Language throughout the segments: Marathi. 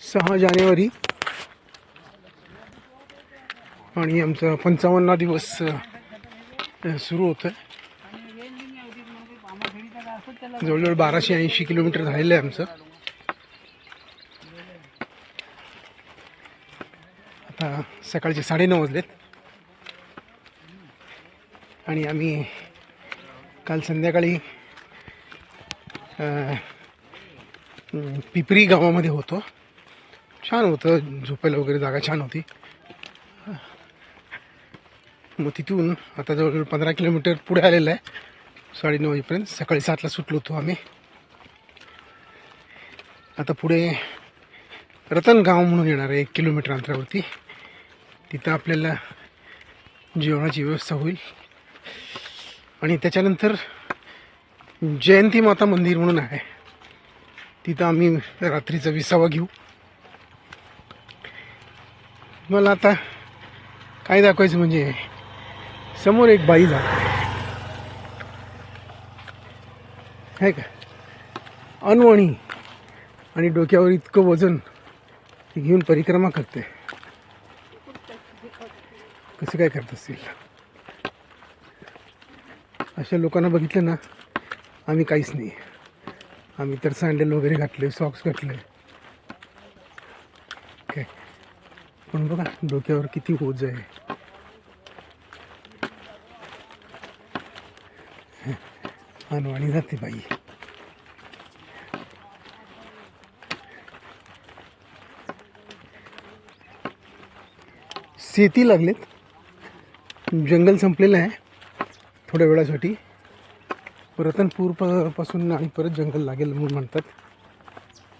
सहा जानेवारी. आणि आमचा पंचावन्न दिवस सुरू होत आहे जवळजवळ बाराशे ऐंशी किलोमीटर झालेलं आहे आमचं. आता सकाळचे साडेनऊ वाजलेत. आणि आम्ही काल संध्याकाळी पिपरी गावामध्ये होतो. छान होतं. झोपायला वगैरे जागा छान होती. मग तिथून आता जवळजवळ पंधरा किलोमीटर पुढे आलेलं आहे. साडेनऊ वाजेपर्यंत सकाळी सातला सुटलो होतो आम्ही. आता पुढे रतनगाव म्हणून येणार आहे एक किलोमीटर अंतरावरती. तिथं आपल्याला जेवणाची व्यवस्था होईल. आणि त्याच्यानंतर जयंती माता मंदिर म्हणून आहे. तिथं आम्ही रात्रीचा विसावा घेऊ. मला आता काय दाखवायचं म्हणजे? समोर एक बाई जात आहे का? अनवणी. आणि डोक्यावर इतकं वजन ती घेऊन परिक्रमा करते. कसं काय करत असतील? अशा लोकांना बघितलं ना आम्ही काहीच नाही. आम्ही तर सँडल वगैरे घातले सॉक्स घातले काय पण बघा डोक्यावर किती ओझ आहे. अनवाणी जाते बाई. शेती लागलेत. जंगल संपलेलं आहे थोड्या वेळासाठी. रतनपूर प- पासून आणि परत जंगल लागेल म्हणून म्हणतात.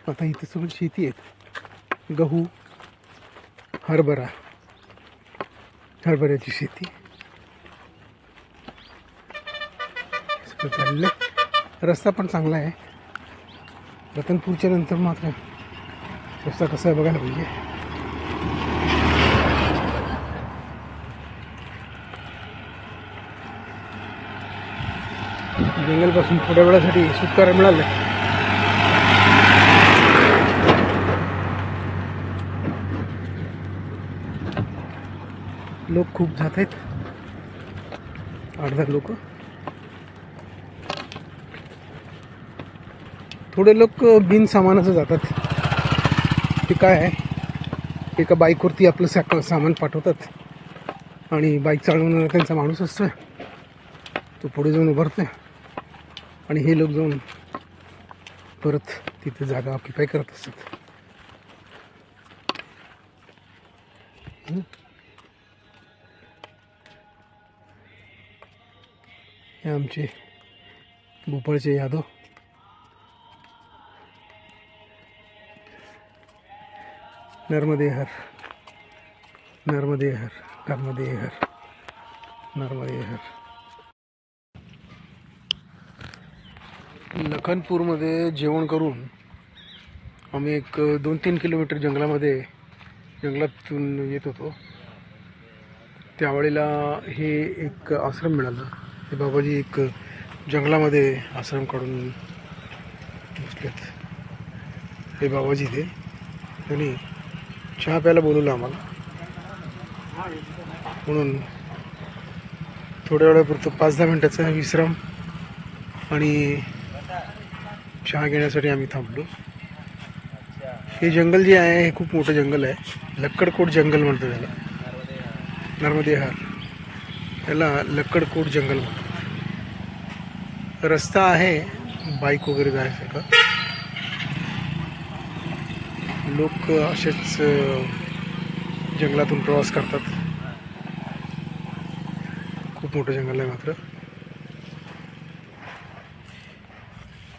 आता इथे सगळं शेती आहेत. गहू हरभरा हरभऱ्याची शेती. रस्ता पण चांगला आहे. रतनपूरच्या नंतर मात्र रस्ता कसा आहे बघायला पाहिजे. जंगलपासून थोड्या वेळासाठी सुटकारा मिळाला. लोक खूप जात आहेत. आठ दहा लोक. थोडे लोक बिन सामानाचं जातात. ते काय आहे? एका बाईकवरती आपलं साक सामान पाठवतात. आणि बाईक चालवणारा त्यांचा माणूस असतो तो पुढे जाऊन उभारतो आणि हे लोक जाऊन परत तिथे जागा ऑक्युपाय करत असतात. हे आमचे भोपाळचे यादव. नर्मदे हर नर्मदे हर नर्मदे हर नर्मदे हर लखनपूरमध्ये जेवण करून आम्ही एक दोन तीन किलोमीटर जंगलामध्ये जंगलातून येत होतो. त्यावेळेला हे एक आश्रम मिळालं. हे बाबाजी एक जंगलामध्ये आश्रम काढून बसलेत. हे बाबाजी ते त्यांनी चहा प्यायला बोलवलं आम्हाला. म्हणून थोड्या वेळापुरतं पाच दहा मिनटाचा विश्राम आणि चहा घेण्यासाठी आम्ही थांबलो. हे जंगल जे आहे हे खूप मोठं जंगल आहे. लक्कडकोट जंगल म्हणतो त्याला. नर्मदे याला त्याला लक्कडकोट जंगल म्हणतात. रस्ता आहे बाईक वगैरे जायसारखा लोक असेच जंगलातून प्रवास करतात. खूप मोठं जंगल आहे मात्र.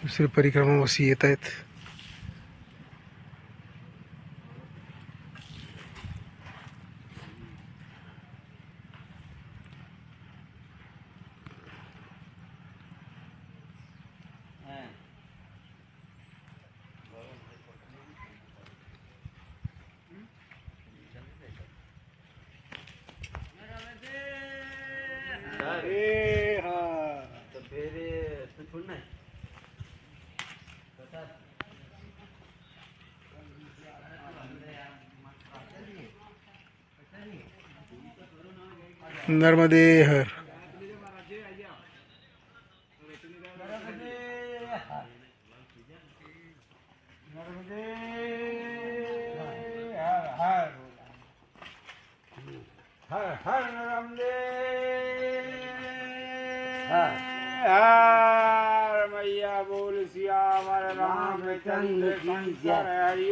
दुसरे परिक्रमावासी येत आहेत तो फिर तू छोड़ ना नर्मदे हर हर हर नर्मदे हर मैया बोल सिया हमार रामचंद्र की जय हरि